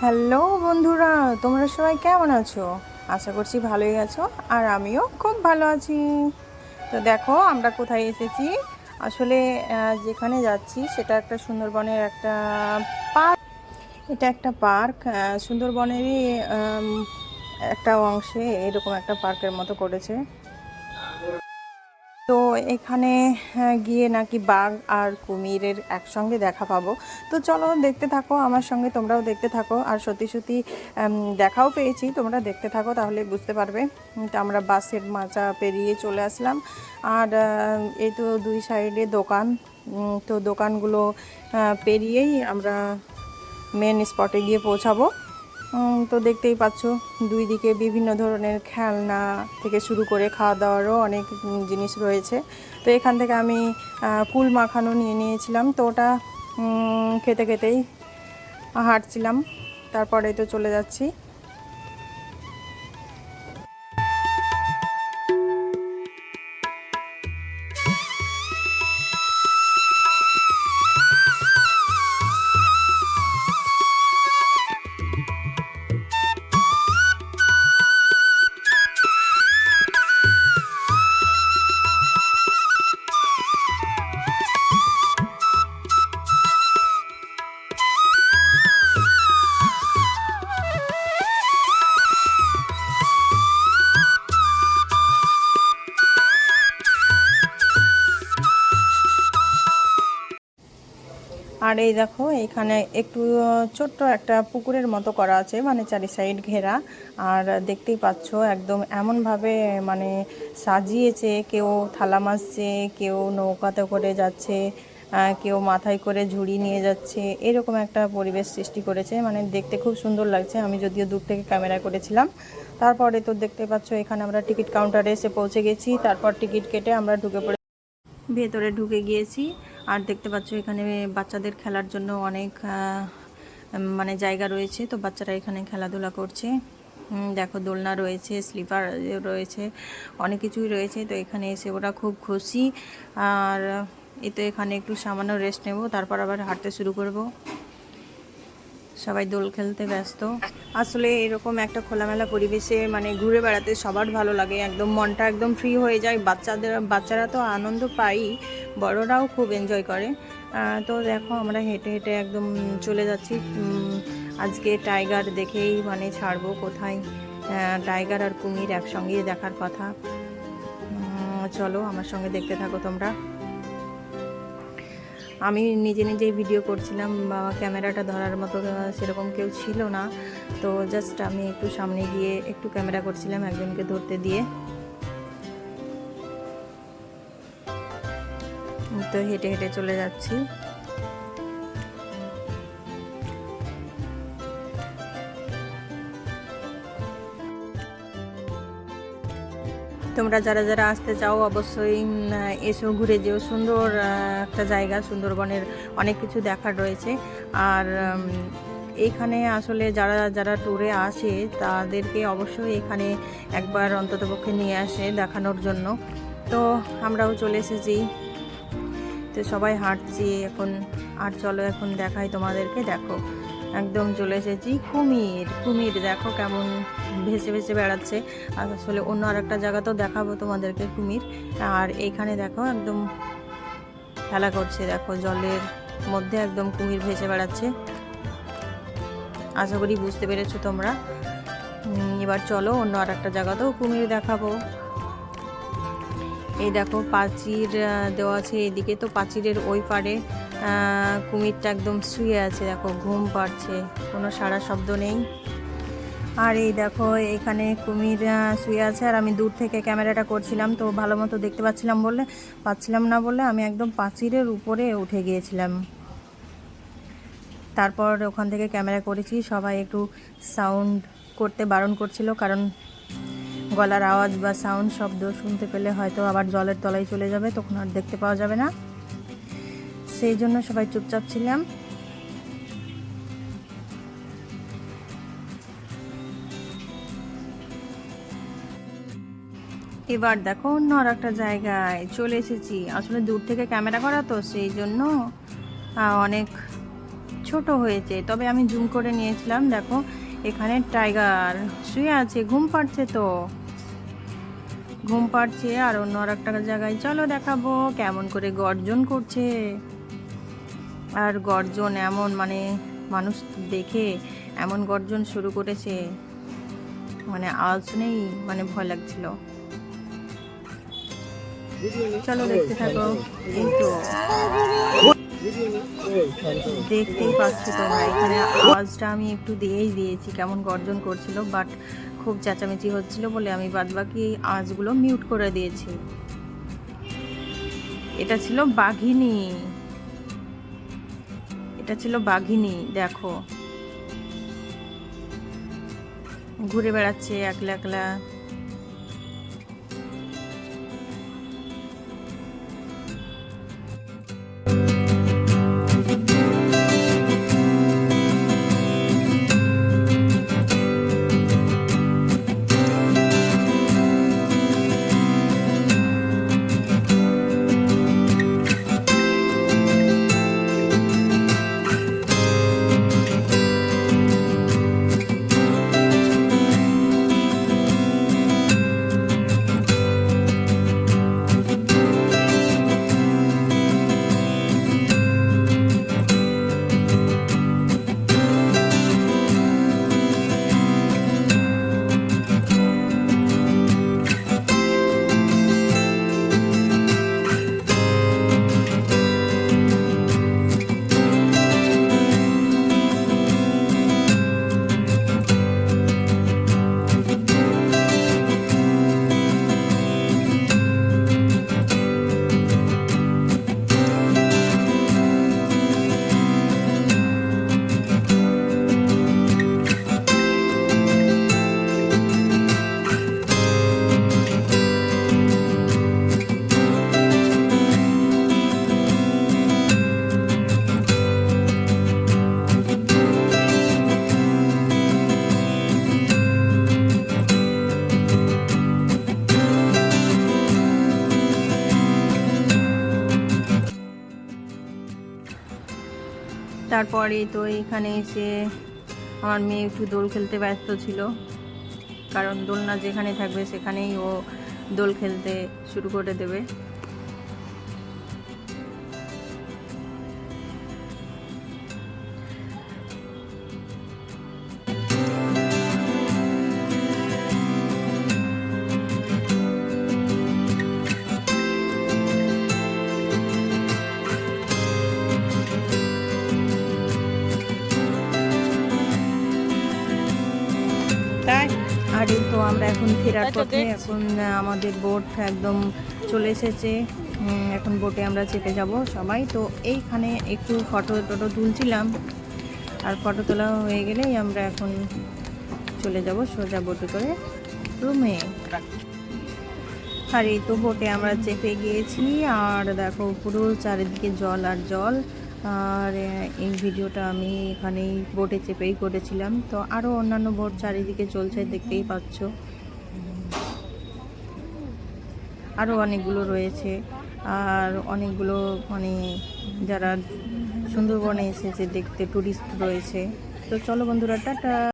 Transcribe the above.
Hello বন্ধুরা, তোমরা সবাই কেমন আছো? আশা করছি ভালোই আছো, আর আমিও খুব ভালো আছি। তো দেখো, আমরা কোথায় এসেছি? আসলে যেখানে যাচ্ছি, সেটা একটা সুন্দরবনের একটা পার্ক। এটা একটা পার্ক সুন্দরবনেরই একটা অংশে এরকম একটা পার্কের মতো করেছে। এখানে গিয়ে নাকি বাঘ আর কুমিরের একসঙ্গে দেখা পাবো। তো চলো দেখতে থাকো, আমার সঙ্গে তোমরাও দেখতে থাকো। আর সত্যি সত্যি দেখাও পেয়েছি, তোমরা দেখতে থাকো তাহলে বুঝতে পারবে। তো আমরা বাসের মাচা পেরিয়ে চলে আসলাম। আর এই তো দুই সাইডে দোকান। তো দোকানগুলো পেরিয়েই আমরা মেন স্পটে গিয়ে পৌঁছাবো। তো দেখতেই পাচ্ছ দুই দিকে বিভিন্ন ধরনের খেলনা থেকে শুরু করে খাওয়া দাওয়ারও অনেক জিনিস রয়েছে। তো এখান থেকে আমি কুল মাখানো নিয়ে নিয়েছিলাম। তো ওটা খেতে খেতেই হাঁটছিলাম। তারপরে তো চলে যাচ্ছি। আর এই দেখো, এখানে একটু ছোট্ট একটা পুকুরের মতো করা আছে মানে চারি সাইড ঘেরা। আর দেখতেই পাচ্ছ, একদম এমনভাবে মানে সাজিয়েছে, কেউ থালা মাছছে কেউ নৌকাতে করে যাচ্ছে কেউ মাথায় করে ঝুড়ি নিয়ে যাচ্ছে। এরকম একটা পরিবেশ সৃষ্টি করেছে মানে দেখতে খুব সুন্দর লাগছে। আমি যদিও দূর থেকে ক্যামেরা করেছিলাম। তারপরে তো দেখতে পাচ্ছ, এখানে আমরা টিকিট কাউন্টারে এসে পৌঁছে গেছি। তারপর টিকিট কেটে আমরা ঢুকে পড়ে ভেতরে ঢুকে গিয়েছি। আর দেখতে পাচ্ছ এখানে বাচ্চাদের খেলার জন্য অনেক মানে জায়গা রয়েছে। তো বাচ্চারা এখানে খেলাধুলা করছে। দেখো দোলনা রয়েছে, স্লিপার রয়েছে, অনেক কিছুই রয়েছে। তো এখানে এসে ওরা খুব খুশি। আর এ তো এখানে একটু সামান্য রেস্ট নেব, তারপর আবার হাঁটতে শুরু করব। সবাই দোল খেলতে ব্যস্ত। আসলে এরকম একটা খোলামেলা পরিবেশে মানে ঘুরে বেড়াতে সবার ভালো লাগে, একদম মনটা একদম ফ্রি হয়ে যায়। বাচ্চাদের বাচ্চারা তো আনন্দ পাই, বড়রাও খুব এনজয় করে। তো দেখো আমরা হেঁটে হেঁটে একদম চলে যাচ্ছি। আজকে টাইগার দেখেই মানে ছাড়বো কোথায়? টাইগার আর কুমির একসঙ্গেই দেখার কথা। চলো আমার সঙ্গে দেখতে থাকো তোমরা। আমি নিজে নিজেই ভিডিও করছিলাম, বা ক্যামেরাটা ধরার মতো সেরকম কেউ ছিল না। তো জাস্ট আমি একটু সামনে গিয়ে একটু ক্যামেরা করছিলাম একজনকে ধরতে দিয়ে। তো হেঁটে হেঁটে চলে যাচ্ছি। তোমরা যারা যারা আসতে চাও, অবশ্যই এসো, ঘুরে যেও। সুন্দর একটা জায়গা, সুন্দরবনের অনেক কিছু দেখার রয়েছে। আর এখানে আসলে যারা যারা ট্যুরে আসে, তাদেরকে অবশ্যই এখানে একবার অন্ততপক্ষে নিয়ে আসে দেখানোর জন্য। তো, আমরাও চলে এসেছি। তো সবাই হাঁটছি, এখন, আর চলো, এখন দেখাই তোমাদেরকে, দেখো। একদম চলে এসেছি কুমির। কুমির, দেখো কেমন ভেসে ভেসে বেড়াচ্ছে। আসলে অন্য আর একটা জায়গাতেও দেখাবো তোমাদেরকে কুমির। আর এইখানে দেখো একদম খেলা করছে, দেখো জলের মধ্যে একদম কুমির ভেসে বেড়াচ্ছে। আশা করি বুঝতে পেরেছ তোমরা। এবার চলো অন্য আর একটা জায়গাতেও কুমির দেখাবো। এই দেখো প্রাচীর দেওয়া আছে এদিকে। তো প্রাচীরের ওই পারে কুমিরটা একদম শুয়ে আছে, দেখো, ঘুম পাড়ছে, কোনো সারা শব্দ নেই। আর এই দেখো, এখানে কুমির শুয়ে আছে, আর আমি দূর থেকে ক্যামেরাটা করছিলাম, তো ভালো মতো দেখতে পাচ্ছিলাম বলে পাচ্ছিলাম না বলে আমি একদম পাঁচিরের উপরে উঠে গিয়েছিলাম। তারপর ওখান থেকে ক্যামেরা করেছি, সবাই একটু সাউন্ড করতে বারণ করছিল, কারণ গলার আওয়াজ বা সাউন্ড শব্দ শুনতে পেলে হয়তো আবার জলের তলায় চলে যাবে, তখন আর দেখতে পাওয়া যাবে না। সেই জন্য সবাই চুপচাপ ছিলাম। এবার দেখো অন্য আর একটা জায়গায় চলে এসেছি। আসলে দূর থেকে ক্যামেরা করা তো, সেই জন্য অনেক ছোট হয়েছে। তবে আমি জুম করে নিয়েছিলাম, দেখো, এখানে টাইগার শুয়ে আছে, ঘুম পাড়ছে তো। ঘুম পাড়ছে আর অন্য আর একটা জায়গায়, চলো দেখাবো কেমন করে গর্জন করছে। আর গর্জন এমন মানে মানুষ দেখে এমন গর্জন শুরু করেছে। মানে আওয়াজ নেই মানে ভয় লাগছিল। চলো দেখতে থাকো এই তো দেখতেই পাচ্ছ তোমরা, এখানে আওয়াজটা আমি একটু দিয়েই দিয়েছি কেমন গর্জন করছিল বাট খুব চেঁচামেচি হচ্ছিল বলে আমি বাদবাকি আওয়াজগুলো মিউট করে দিয়েছি। এটা ছিল বাঘিনী। এটা ছিল বাঘিনী দেখো। ঘুরে বেড়াচ্ছে একলা একলা। তারপরে তো এখানে এসে আমার মেয়ে একটু দোল খেলতে ব্যস্ত ছিল। কারণ দোলনা যেখানে থাকবে সেখানেই ও দোল খেলতে শুরু করে দেবে। আমরা এখন ফেরার পথে এখন আমাদের বোট একদম চলে এসেছে। এখন বোটে আমরা চেপে যাব সবাই। তো এইখানে একটু ফটো টটো তুলছিলাম। আর ফটো তোলা হয়ে গেলেই আমরা এখন চলে যাব সোজা বোটে করে রুমে। আর এই তো বোটে আমরা চেপে গিয়েছি। আর দেখো পুরো চারিদিকে জল আর জল। আর এই ভিডিওটা আমি এখানেই বোটে চেপেই করেছিলাম। তো আরও অন্যান্য বোট চারিদিকে চলছে, দেখতেই পাচ্ছ। আরও অনেকগুলো রয়েছে। আর অনেকগুলো মানে যারা সুন্দরবনে এসেছে, দেখতে ট্যুরিস্ট রয়েছে। তো চলো বন্ধুরা, টাটা।